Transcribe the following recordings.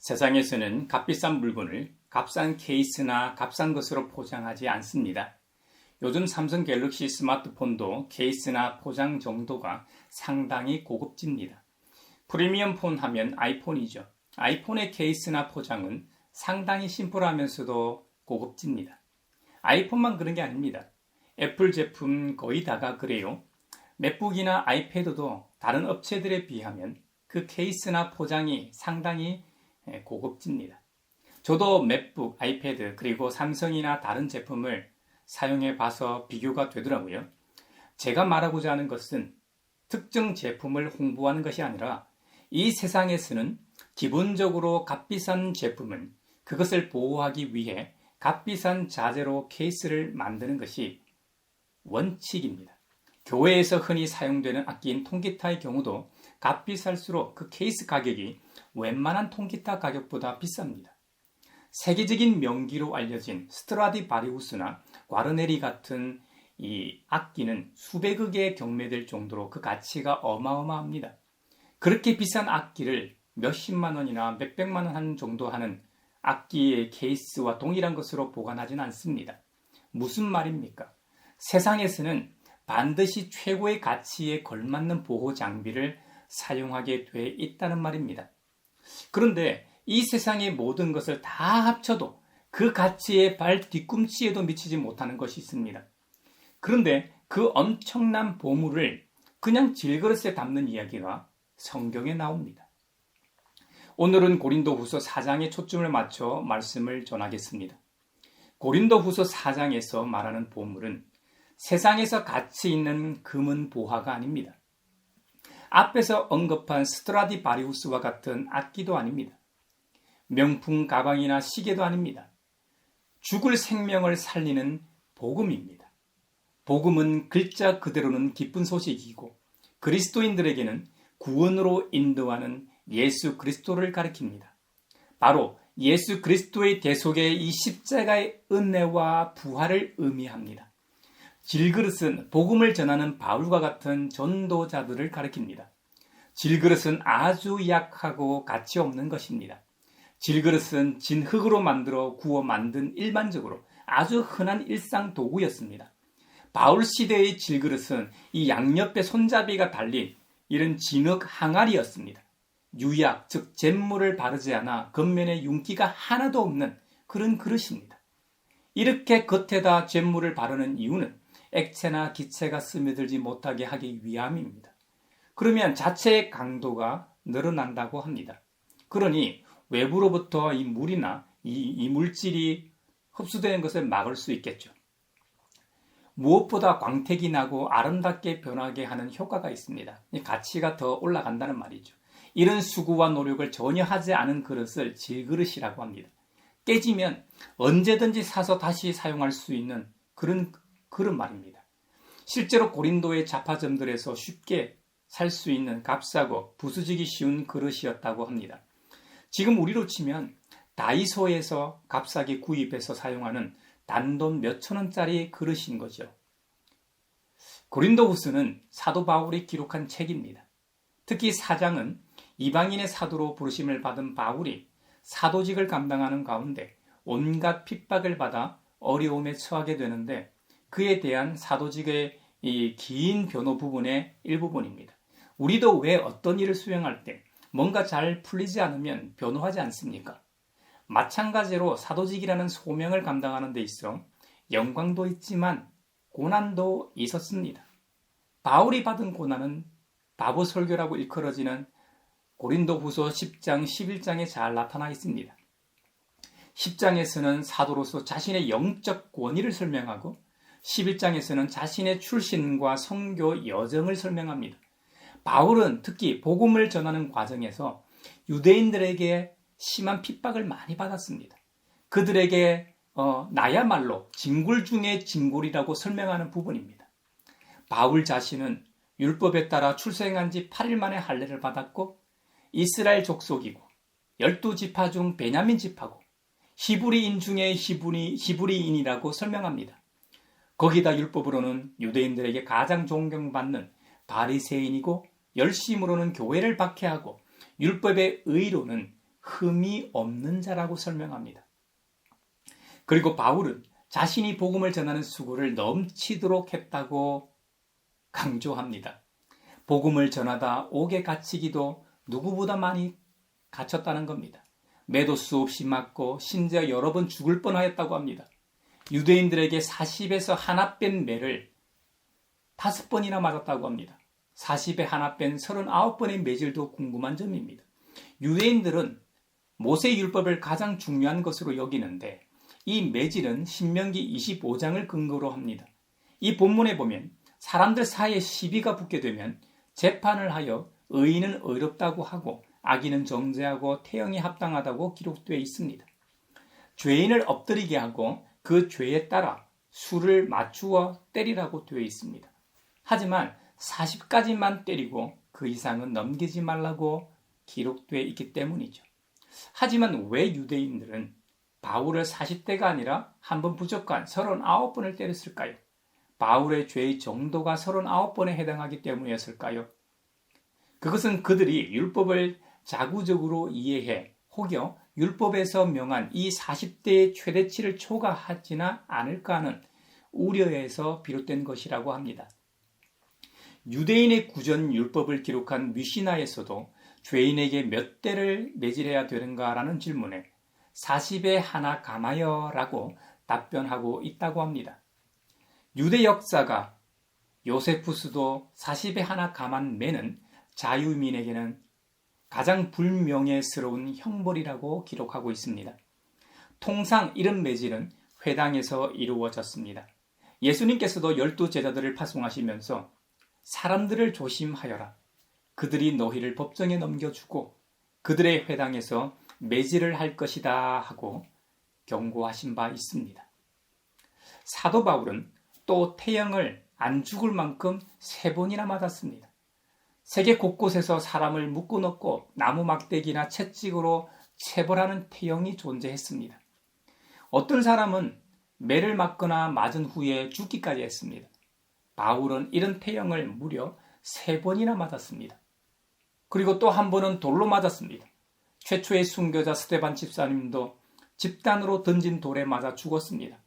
세상에서는 값비싼 물건을 값싼 케이스나 값싼 것으로 포장하지 않습니다. 요즘 삼성 갤럭시 스마트폰도 케이스나 포장 정도가 상당히 고급집니다. 프리미엄 폰 하면 아이폰이죠. 아이폰의 케이스나 포장은 상당히 심플하면서도 고급집니다. 아이폰만 그런 게 아닙니다. 애플 제품 거의 다가 그래요. 맥북이나 아이패드도 다른 업체들에 비하면 그 케이스나 포장이 상당히 예, 고급집니다. 저도 맥북, 아이패드, 그리고 삼성이나 다른 제품을 사용해 봐서 비교가 되더라고요. 제가 말하고자 하는 것은 특정 제품을 홍보하는 것이 아니라 이 세상에서는 기본적으로 값비싼 제품은 그것을 보호하기 위해 값비싼 자재로 케이스를 만드는 것이 원칙입니다. 교회에서 흔히 사용되는 악기인 통기타의 경우도 값비쌀수록 그 케이스 가격이 웬만한 통기타 가격보다 비쌉니다. 세계적인 명기로 알려진 스트라디 바리우스나 과르네리 같은 이 악기는 수백억 에 경매될 정도로 그 가치가 어마어마합니다. 그렇게 비싼 악기를 몇십만 원이나 몇백만 원 한 정도 하는 악기의 케이스와 동일한 것으로 보관하지는 않습니다. 무슨 말입니까? 세상에서는 반드시 최고의 가치에 걸맞는 보호 장비를 사용하게 돼 있다는 말입니다. 그런데 이 세상의 모든 것을 다 합쳐도 그 가치의 발 뒤꿈치에도 미치지 못하는 것이 있습니다. 그런데 그 엄청난 보물을 그냥 질그릇에 담는 이야기가 성경에 나옵니다. 오늘은 고린도 후서 4장에 초점을 맞춰 말씀을 전하겠습니다. 고린도 후서 4장에서 말하는 보물은 세상에서 가치 있는 금은 보화가 아닙니다. 앞에서 언급한 스트라디바리우스와 같은 악기도 아닙니다. 명품 가방이나 시계도 아닙니다. 죽을 생명을 살리는 복음입니다. 복음은 글자 그대로는 기쁜 소식이고 그리스도인들에게는 구원으로 인도하는 예수 그리스도를 가리킵니다. 바로 예수 그리스도의 대속의 이 십자가의 은혜와 부활을 의미합니다. 질그릇은 복음을 전하는 바울과 같은 전도자들을 가리킵니다. 질그릇은 아주 약하고 가치 없는 것입니다. 질그릇은 진 흙으로 만들어 구워 만든 일반적으로 아주 흔한 일상 도구였습니다. 바울 시대의 질그릇은 이 양옆에 손잡이가 달린 이런 진흙 항아리였습니다. 유약, 즉 잿물을 바르지 않아 겉면에 윤기가 하나도 없는 그런 그릇입니다. 이렇게 겉에다 잿물을 바르는 이유는 액체나 기체가 스며들지 못하게 하기 위함입니다. 그러면 자체의 강도가 늘어난다고 합니다. 그러니 외부로부터 이 물이나 이, 이 물질이 흡수되는 것을 막을 수 있겠죠. 무엇보다 광택이 나고 아름답게 변하게 하는 효과가 있습니다. 가치가 더 올라간다는 말이죠. 이런 수고와 노력을 전혀 하지 않은 그릇을 질그릇이라고 합니다. 깨지면 언제든지 사서 다시 사용할 수 있는 그런 그런 말입니다. 실제로 고린도의 자파점들에서 쉽게 살 수 있는 값싸고 부수지기 쉬운 그릇이었다고 합니다. 지금 우리로 치면 다이소에서 값싸게 구입해서 사용하는 단돈 몇천 원짜리 그릇인 거죠. 고린도후스는 사도 바울이 기록한 책입니다. 특히 사장은 이방인의 사도로 부르심을 받은 바울이 사도직을 감당하는 가운데 온갖 핍박을 받아 어려움에 처하게 되는데 그에 대한 사도직의 이 긴 변호 부분의 일부분입니다. 우리도 왜 어떤 일을 수행할 때 뭔가 잘 풀리지 않으면 변호하지 않습니까? 마찬가지로 사도직이라는 소명을 감당하는 데 있어 영광도 있지만 고난도 있었습니다. 바울이 받은 고난은 바보 설교라고 일컬어지는 고린도 후서 10장, 11장에 잘 나타나 있습니다. 10장에서는 사도로서 자신의 영적 권위를 설명하고 11장에서는 자신의 출신과 성교 여정을 설명합니다. 바울은 특히 복음을 전하는 과정에서 유대인들에게 심한 핍박을 많이 받았습니다. 그들에게 어, 나야말로 진골 중의 진골이라고 설명하는 부분입니다. 바울 자신은 율법에 따라 출생한 지 8일 만에 할례를 받았고 이스라엘 족속이고 열두 지파 중 베냐민 지파고 히브리인 중에 히브리, 히브리인이라고 설명합니다. 거기다 율법으로는 유대인들에게 가장 존경받는 바리새인이고 열심으로는 교회를 박해하고 율법의 의로는 흠이 없는 자라고 설명합니다. 그리고 바울은 자신이 복음을 전하는 수고를 넘치도록 했다고 강조합니다. 복음을 전하다 옥에 갇히기도 누구보다 많이 갇혔다는 겁니다. 매도 수없이 맞고 심지어 여러 번 죽을 뻔하였다고 합니다. 유대인들에게 40에서 하나 뺀 매를 다섯 번이나 맞았다고 합니다. 40에 하나 뺀 39번의 매질도 궁금한 점입니다. 유대인들은 모세 율법을 가장 중요한 것으로 여기는데 이 매질은 신명기 25장을 근거로 합니다. 이 본문에 보면 사람들 사이에 시비가 붙게 되면 재판을 하여 의인은 의롭다고 하고 악인은 정죄하고 태형이 합당하다고 기록되어 있습니다. 죄인을 엎드리게 하고 그 죄에 따라 수를 맞추어 때리라고 되어 있습니다. 하지만 40까지만 때리고 그 이상은 넘기지 말라고 기록되어 있기 때문이죠. 하지만 왜 유대인들은 바울을 40대가 아니라 한 번 부족한 39번을 때렸을까요? 바울의 죄의 정도가 39번에 해당하기 때문이었을까요? 그것은 그들이 율법을 자구적으로 이해해 혹여 율법에서 명한 이 40대의 최대치를 초과하지나 않을까 하는 우려에서 비롯된 것이라고 합니다. 유대인의 구전 율법을 기록한 미시나에서도 죄인에게 몇 대를 매질해야 되는가라는 질문에 40에 하나 감하여라고 답변하고 있다고 합니다. 유대 역사가 요세푸스도 40에 하나 감한 매는 자유민에게는 가장 불명예스러운 형벌이라고 기록하고 있습니다. 통상 이런 매질은 회당에서 이루어졌습니다. 예수님께서도 열두 제자들을 파송하시면서 사람들을 조심하여라. 그들이 너희를 법정에 넘겨주고 그들의 회당에서 매질을 할 것이다 하고 경고하신 바 있습니다. 사도 바울은 또 태형을 안 죽을 만큼 세 번이나 맞았습니다. 세계 곳곳에서 사람을 묶어 넣고 나무 막대기나 채찍으로 체벌하는 태형이 존재했습니다. 어떤 사람은 매를 맞거나 맞은 후에 죽기까지 했습니다. 바울은 이런 태형을 무려 세 번이나 맞았습니다. 그리고 또 한 번은 돌로 맞았습니다. 최초의 순교자 스테반 집사님도 집단으로 던진 돌에 맞아 죽었습니다.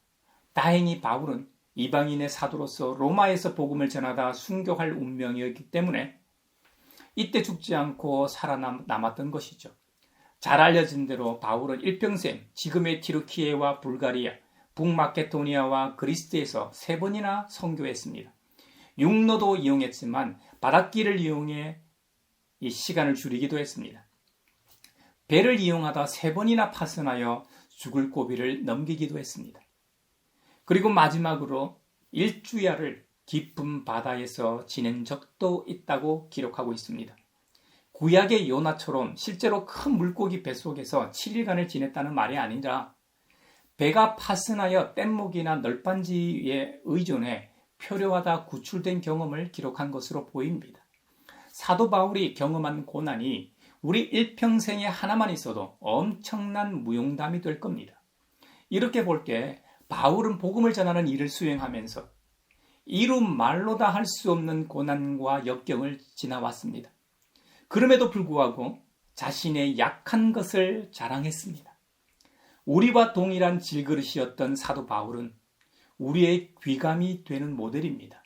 다행히 바울은 이방인의 사도로서 로마에서 복음을 전하다 순교할 운명이었기 때문에 이때 죽지 않고 살아남았던 것이죠. 잘 알려진 대로 바울은 일평생 지금의 티르키예와 불가리아, 북마케도니아와 그리스에서 세 번이나 선교했습니다. 육로도 이용했지만 바닷길을 이용해 이 시간을 줄이기도 했습니다. 배를 이용하다 세 번이나 파선하여 죽을 고비를 넘기기도 했습니다. 그리고 마지막으로 일주야를 깊은 바다에서 지낸 적도 있다고 기록하고 있습니다. 구약의 요나처럼 실제로 큰 물고기 뱃속에서 7일간을 지냈다는 말이 아니라 배가 파선하여 뗏목이나 널빤지에 의존해 표류하다 구출된 경험을 기록한 것으로 보입니다. 사도 바울이 경험한 고난이 우리 일평생에 하나만 있어도 엄청난 무용담이 될 겁니다. 이렇게 볼 때 바울은 복음을 전하는 일을 수행하면서 이름 말로 다 할 수 없는 고난과 역경을 지나왔습니다. 그럼에도 불구하고 자신의 약한 것을 자랑했습니다. 우리와 동일한 질그릇이었던 사도 바울은 우리의 귀감이 되는 모델입니다.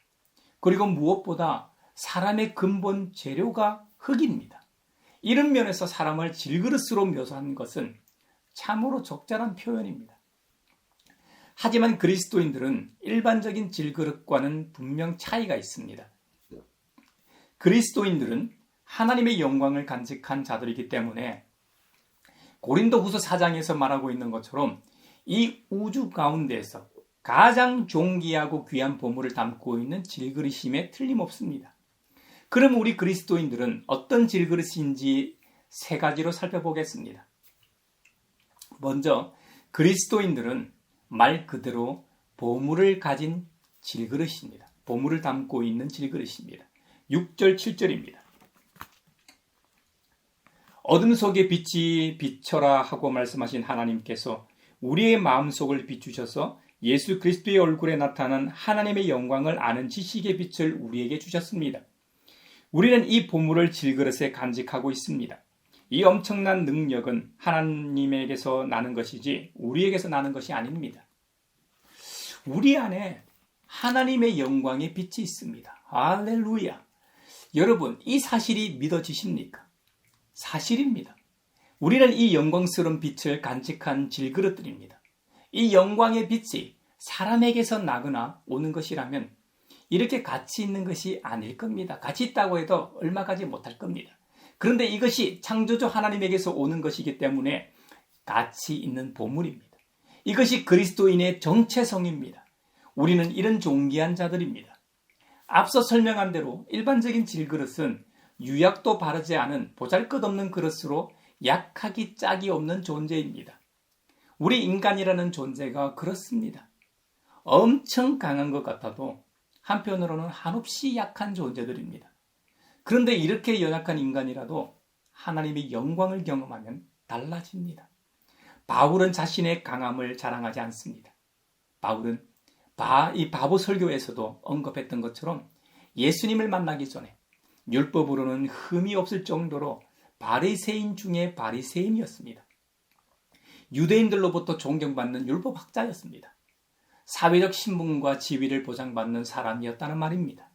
그리고 무엇보다 사람의 근본 재료가 흙입니다. 이런 면에서 사람을 질그릇으로 묘사한 것은 참으로 적절한 표현입니다. 하지만 그리스도인들은 일반적인 질그릇과는 분명 차이가 있습니다. 그리스도인들은 하나님의 영광을 간직한 자들이기 때문에 고린도 후서 4장에서 말하고 있는 것처럼 이 우주 가운데에서 가장 존귀하고 귀한 보물을 담고 있는 질그릇임에 틀림없습니다. 그럼 우리 그리스도인들은 어떤 질그릇인지 세 가지로 살펴보겠습니다. 먼저 그리스도인들은 말 그대로 보물을 가진 질그릇입니다. 보물을 담고 있는 질그릇입니다. 6절, 7절입니다. 어둠 속에 빛이 비쳐라 하고 말씀하신 하나님께서 우리의 마음속을 비추셔서 예수 그리스도의 얼굴에 나타난 하나님의 영광을 아는 지식의 빛을 우리에게 주셨습니다. 우리는 이 보물을 질그릇에 간직하고 있습니다. 이 엄청난 능력은 하나님에게서 나는 것이지 우리에게서 나는 것이 아닙니다. 우리 안에 하나님의 영광의 빛이 있습니다. 할렐루야. 여러분, 이 사실이 믿어지십니까? 사실입니다. 우리는 이 영광스러운 빛을 간직한 질그릇들입니다. 이 영광의 빛이 사람에게서 나거나 오는 것이라면 이렇게 가치 있는 것이 아닐 겁니다. 가치 있다고 해도 얼마 가지 못할 겁니다. 그런데 이것이 창조주 하나님에게서 오는 것이기 때문에 가치 있는 보물입니다. 이것이 그리스도인의 정체성입니다. 우리는 이런 존귀한 자들입니다. 앞서 설명한 대로 일반적인 질그릇은 유약도 바르지 않은 보잘것없는 그릇으로 약하기 짝이 없는 존재입니다. 우리 인간이라는 존재가 그렇습니다. 엄청 강한 것 같아도 한편으로는 한없이 약한 존재들입니다. 그런데 이렇게 연약한 인간이라도 하나님의 영광을 경험하면 달라집니다. 바울은 자신의 강함을 자랑하지 않습니다. 바울은 바, 이 바보 설교에서도 언급했던 것처럼 예수님을 만나기 전에 율법으로는 흠이 없을 정도로 바리새인 중에 바리새인이었습니다. 유대인들로부터 존경받는 율법학자였습니다. 사회적 신분과 지위를 보장받는 사람이었다는 말입니다.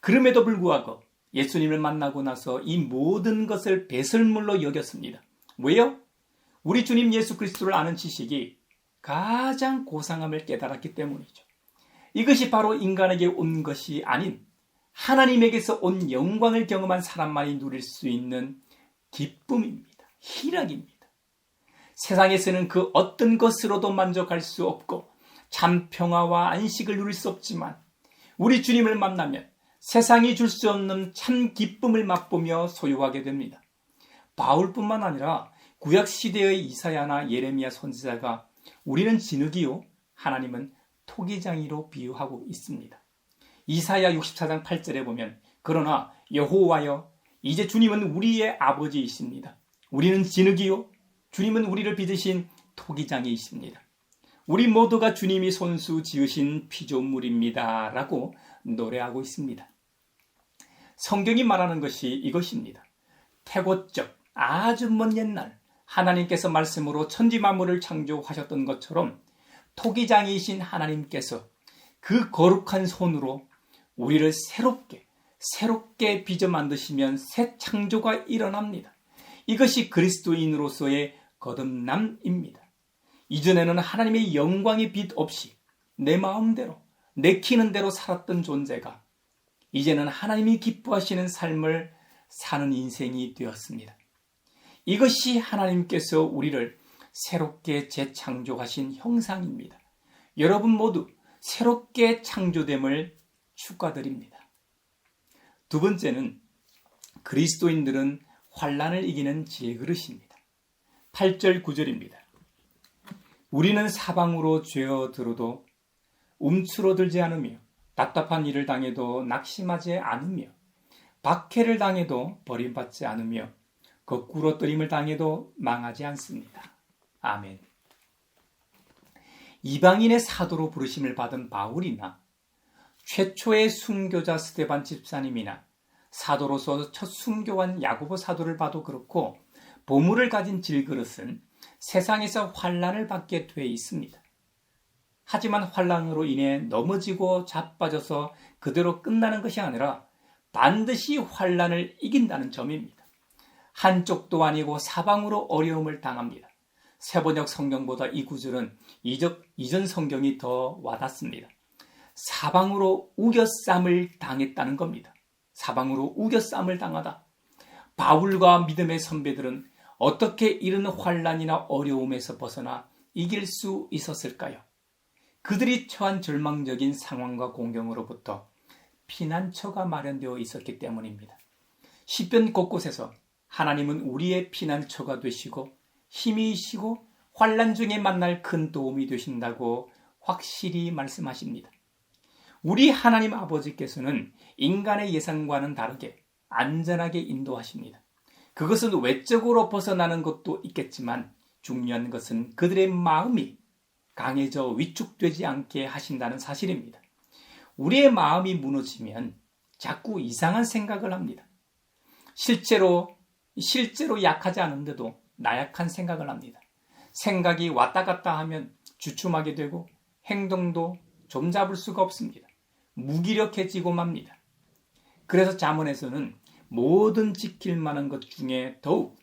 그럼에도 불구하고 예수님을 만나고 나서 이 모든 것을 배설물로 여겼습니다. 왜요? 우리 주님 예수 그리스도를 아는 지식이 가장 고상함을 깨달았기 때문이죠. 이것이 바로 인간에게 온 것이 아닌 하나님에게서 온 영광을 경험한 사람만이 누릴 수 있는 기쁨입니다. 희락입니다. 세상에서는 그 어떤 것으로도 만족할 수 없고 참 평화와 안식을 누릴 수 없지만 우리 주님을 만나면 세상이 줄 수 없는 참 기쁨을 맛보며 소유하게 됩니다. 바울뿐만 아니라 구약 시대의 이사야나 예레미야 선지자가 우리는 진흙이요 하나님은 토기장이로 비유하고 있습니다. 이사야 64장 8절에 보면 그러나 여호와여 이제 주님은 우리의 아버지이십니다. 우리는 진흙이요 주님은 우리를 빚으신 토기장이십니다. 우리 모두가 주님이 손수 지으신 피조물입니다. 라고 노래하고 있습니다. 성경이 말하는 것이 이것입니다. 태고적 아주 먼 옛날 하나님께서 말씀으로 천지 만물을 창조하셨던 것처럼 토기장이신 하나님께서 그 거룩한 손으로 우리를 새롭게 새롭게 빚어 만드시면 새 창조가 일어납니다. 이것이 그리스도인으로서의 거듭남입니다. 이전에는 하나님의 영광의 빛 없이 내 마음대로 내키는 대로 살았던 존재가 이제는 하나님이 기뻐하시는 삶을 사는 인생이 되었습니다. 이것이 하나님께서 우리를 새롭게 재창조하신 형상입니다. 여러분 모두 새롭게 창조됨을 축하드립니다. 두 번째는 그리스도인들은 환란을 이기는 질그릇입니다. 8절 9절입니다. 우리는 사방으로 죄어 들어도 움츠러들지 않으며 답답한 일을 당해도 낙심하지 않으며 박해를 당해도 버림받지 않으며 거꾸로 뜨림을 당해도 망하지 않습니다. 아멘. 이방인의 사도로 부르심을 받은 바울이나 최초의 순교자 스테반 집사님이나 사도로서 첫 순교한 야고보 사도를 봐도 그렇고 보물을 가진 질그릇은 세상에서 환란을 받게 돼 있습니다. 하지만 환란으로 인해 넘어지고 자빠져서 그대로 끝나는 것이 아니라 반드시 환란을 이긴다는 점입니다. 한쪽도 아니고 사방으로 어려움을 당합니다. 세번역 성경보다 이 구절은 이전 성경이 더 와닿습니다. 사방으로 우겨쌈을 당했다는 겁니다. 사방으로 우겨쌈을 당하다. 바울과 믿음의 선배들은 어떻게 이런 환란이나 어려움에서 벗어나 이길 수 있었을까요? 그들이 처한 절망적인 상황과 공경으로부터 피난처가 마련되어 있었기 때문입니다. 시편 곳곳에서 하나님은 우리의 피난처가 되시고 힘이시고 환란 중에 만날 큰 도움이 되신다고 확실히 말씀하십니다. 우리 하나님 아버지께서는 인간의 예상과는 다르게 안전하게 인도하십니다. 그것은 외적으로 벗어나는 것도 있겠지만 중요한 것은 그들의 마음이 강해져 위축되지 않게 하신다는 사실입니다. 우리의 마음이 무너지면 자꾸 이상한 생각을 합니다. 실제로 실제로 약하지 않은데도 나약한 생각을 합니다. 생각이 왔다 갔다 하면 주춤하게 되고 행동도 좀 잡을 수가 없습니다. 무기력해지고 맙니다. 그래서 자문에서는 모든 지킬 만한 것 중에 더욱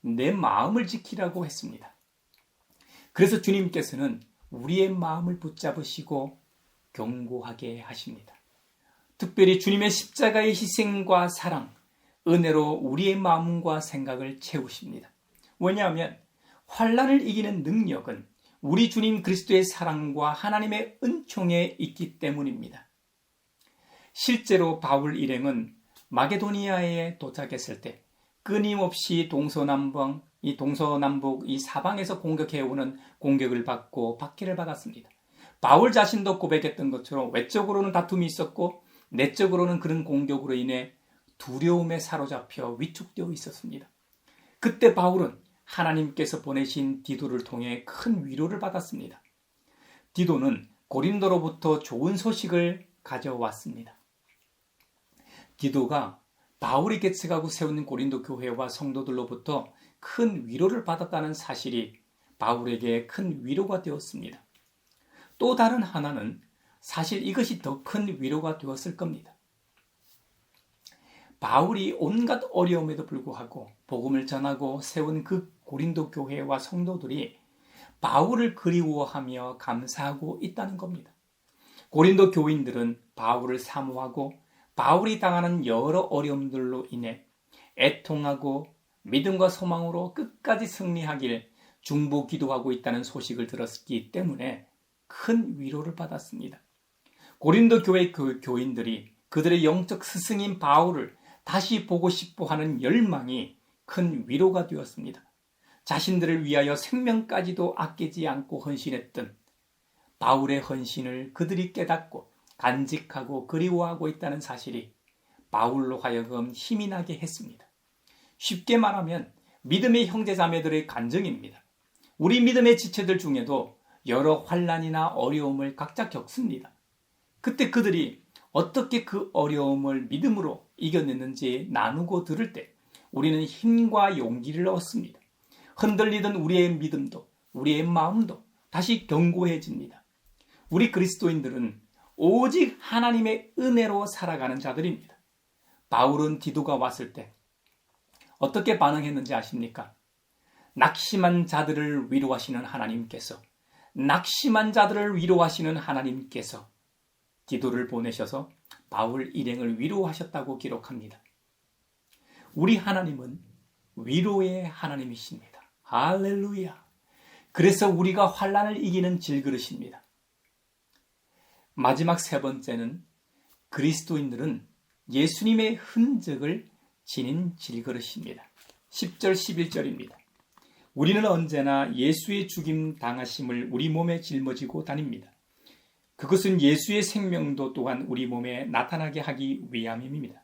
내 마음을 지키라고 했습니다. 그래서 주님께서는 우리의 마음을 붙잡으시고 경고하게 하십니다. 특별히 주님의 십자가의 희생과 사랑, 은혜로 우리의 마음과 생각을 채우십니다. 왜냐하면 환란을 이기는 능력은 우리 주님 그리스도의 사랑과 하나님의 은총에 있기 때문입니다. 실제로 바울 일행은 마게도니아에 도착했을 때 끊임없이 동서남북 이 동서남북 이 사방에서 공격해오는 공격을 받고 박해를 받았습니다. 바울 자신도 고백했던 것처럼 외적으로는 다툼이 있었고 내적으로는 그런 공격으로 인해 두려움에 사로잡혀 위축되어 있었습니다. 그때 바울은 하나님께서 보내신 디도를 통해 큰 위로를 받았습니다. 디도는 고린도로부터 좋은 소식을 가져왔습니다. 디도가 바울이 개척하고 세우는 고린도 교회와 성도들로부터 큰 위로를 받았다는 사실이 바울에게 큰 위로가 되었습니다. 또 다른 하나는 사실 이것이 더 큰 위로가 되었을 겁니다. 바울이 온갖 어려움에도 불구하고 복음을 전하고 세운 그 고린도 교회와 성도들이 바울을 그리워하며 감사하고 있다는 겁니다. 고린도 교인들은 바울을 사모하고 바울이 당하는 여러 어려움들로 인해 애통하고 믿음과 소망으로 끝까지 승리하길 중보 기도하고 있다는 소식을 들었기 때문에 큰 위로를 받았습니다. 고린도 교회 그 교인들이 그들의 영적 스승인 바울을 다시 보고 싶어 하는 열망이 큰 위로가 되었습니다. 자신들을 위하여 생명까지도 아끼지 않고 헌신했던 바울의 헌신을 그들이 깨닫고 간직하고 그리워하고 있다는 사실이 바울로 하여금 힘이 나게 했습니다. 쉽게 말하면 믿음의 형제자매들의 간증입니다. 우리 믿음의 지체들 중에도 여러 환란이나 어려움을 각자 겪습니다. 그때 그들이 어떻게 그 어려움을 믿음으로 이겨냈는지 나누고 들을 때 우리는 힘과 용기를 얻습니다. 흔들리던 우리의 믿음도 우리의 마음도 다시 견고해집니다. 우리 그리스도인들은 오직 하나님의 은혜로 살아가는 자들입니다. 바울은 디도가 왔을 때 어떻게 반응했는지 아십니까? 낙심한 자들을 위로하시는 하나님께서 낙심한 자들을 위로하시는 하나님께서 기도를 보내셔서 바울 일행을 위로하셨다고 기록합니다. 우리 하나님은 위로의 하나님이십니다. 할렐루야. 그래서 우리가 환란을 이기는 질그릇입니다. 마지막 세 번째는 그리스도인들은 예수님의 흔적을 지닌 질그릇입니다. 10절 11절입니다. 우리는 언제나 예수의 죽임 당하심을 우리 몸에 짊어지고 다닙니다. 그것은 예수의 생명도 또한 우리 몸에 나타나게 하기 위함입니다.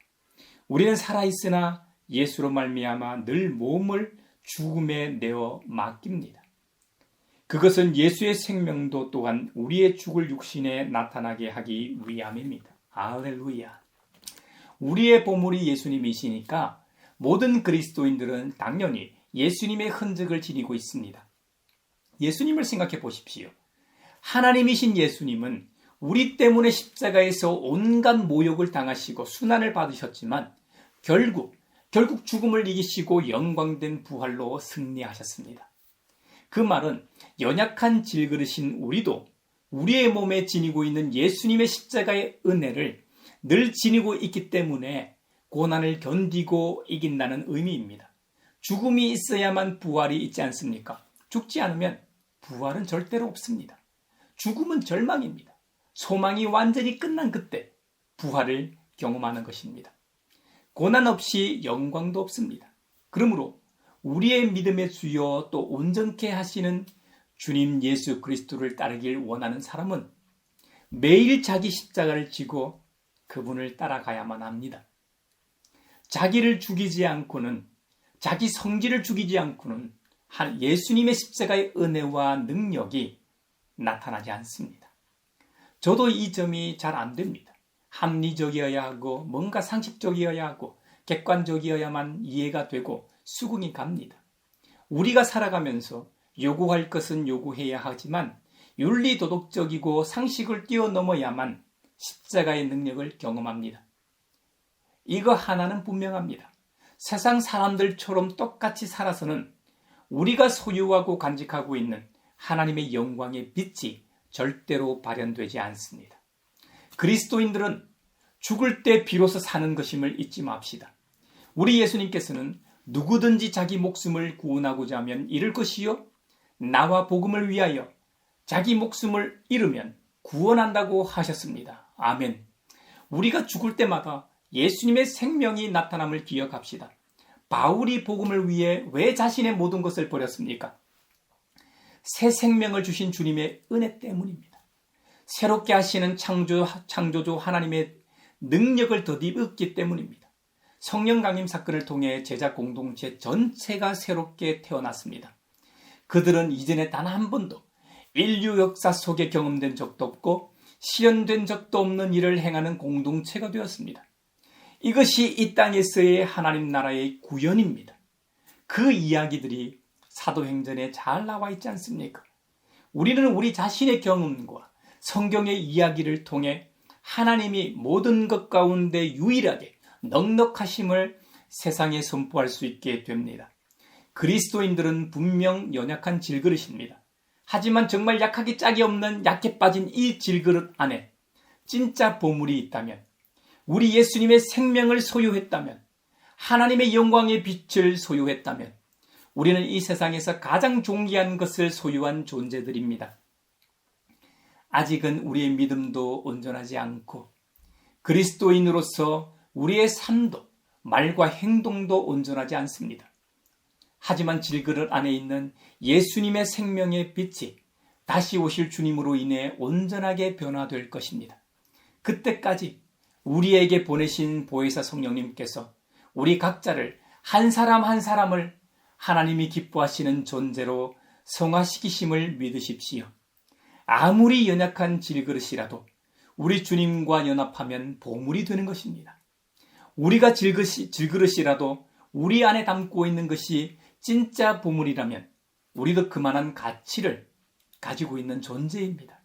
우리는 살아있으나 예수로 말미암아 늘 몸을 죽음에 내어 맡깁니다. 그것은 예수의 생명도 또한 우리의 죽을 육신에 나타나게 하기 위함입니다. 할렐루야. 우리의 보물이 예수님이시니까 모든 그리스도인들은 당연히 예수님의 흔적을 지니고 있습니다. 예수님을 생각해 보십시오. 하나님이신 예수님은 우리 때문에 십자가에서 온갖 모욕을 당하시고 순환을 받으셨지만 결국 결국 죽음을 이기시고 영광된 부활로 승리하셨습니다. 그 말은 연약한 질그릇인 우리도 우리의 몸에 지니고 있는 예수님의 십자가의 은혜를 늘 지니고 있기 때문에 고난을 견디고 이긴다는 의미입니다. 죽음이 있어야만 부활이 있지 않습니까? 죽지 않으면 부활은 절대로 없습니다. 죽음은 절망입니다. 소망이 완전히 끝난 그때 부활을 경험하는 것입니다. 고난 없이 영광도 없습니다. 그러므로 우리의 믿음의 주여 또 온전케 하시는 주님 예수 그리스도를 따르길 원하는 사람은 매일 자기 십자가를 지고 그분을 따라가야만 합니다. 자기를 죽이지 않고는 자기 성질을 죽이지 않고는 예수님의 십자가의 은혜와 능력이 나타나지 않습니다. 저도 이 점이 잘 안 됩니다. 합리적이어야 하고 뭔가 상식적이어야 하고 객관적이어야만 이해가 되고 수긍이 갑니다. 우리가 살아가면서 요구할 것은 요구해야 하지만 윤리 도덕적이고 상식을 뛰어넘어야만 십자가의 능력을 경험합니다. 이거 하나는 분명합니다. 세상 사람들처럼 똑같이 살아서는 우리가 소유하고 간직하고 있는 하나님의 영광의 빛이 절대로 발현되지 않습니다. 그리스도인들은 죽을 때 비로소 사는 것임을 잊지 맙시다. 우리 예수님께서는 누구든지 자기 목숨을 구원하고자 하면 잃을 것이요. 나와 복음을 위하여 자기 목숨을 잃으면 구원한다고 하셨습니다. 아멘. 우리가 죽을 때마다 예수님의 생명이 나타남을 기억합시다. 바울이 복음을 위해 왜 자신의 모든 것을 버렸습니까? 새 생명을 주신 주님의 은혜 때문입니다. 새롭게 하시는 창조, 창조주 하나님의 능력을 더디었기 때문입니다. 성령 강림 사건을 통해 제자 공동체 전체가 새롭게 태어났습니다. 그들은 이전에 단 한 번도 인류 역사 속에 경험된 적도 없고 실현된 적도 없는 일을 행하는 공동체가 되었습니다. 이것이 이 땅에서의 하나님 나라의 구현입니다. 그 이야기들이 사도행전에 잘 나와 있지 않습니까? 우리는 우리 자신의 경험과 성경의 이야기를 통해 하나님이 모든 것 가운데 유일하게 넉넉하심을 세상에 선포할 수 있게 됩니다. 그리스도인들은 분명 연약한 질그릇입니다. 하지만 정말 약하기 짝이 없는 약해 빠진 이 질그릇 안에 진짜 보물이 있다면 우리 예수님의 생명을 소유했다면, 하나님의 영광의 빛을 소유했다면, 우리는 이 세상에서 가장 존귀한 것을 소유한 존재들입니다. 아직은 우리의 믿음도 온전하지 않고, 그리스도인으로서 우리의 삶도, 말과 행동도 온전하지 않습니다. 하지만 질그릇 안에 있는 예수님의 생명의 빛이 다시 오실 주님으로 인해 온전하게 변화될 것입니다. 그때까지 우리에게 보내신 보혜사 성령님께서 우리 각자를 한 사람 한 사람을 하나님이 기뻐하시는 존재로 성화시키심을 믿으십시오. 아무리 연약한 질그릇이라도 우리 주님과 연합하면 보물이 되는 것입니다. 우리가 질그릇이, 질그릇이라도 우리 안에 담고 있는 것이 진짜 보물이라면 우리도 그만한 가치를 가지고 있는 존재입니다.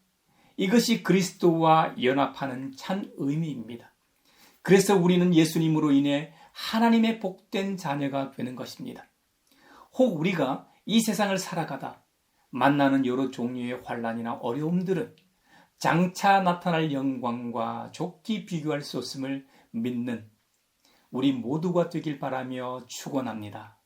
이것이 그리스도와 연합하는 참 의미입니다. 그래서 우리는 예수님으로 인해 하나님의 복된 자녀가 되는 것입니다. 혹 우리가 이 세상을 살아가다 만나는 여러 종류의 환란이나 어려움들은 장차 나타날 영광과 좋게 비교할 수 없음을 믿는 우리 모두가 되길 바라며 축원합니다.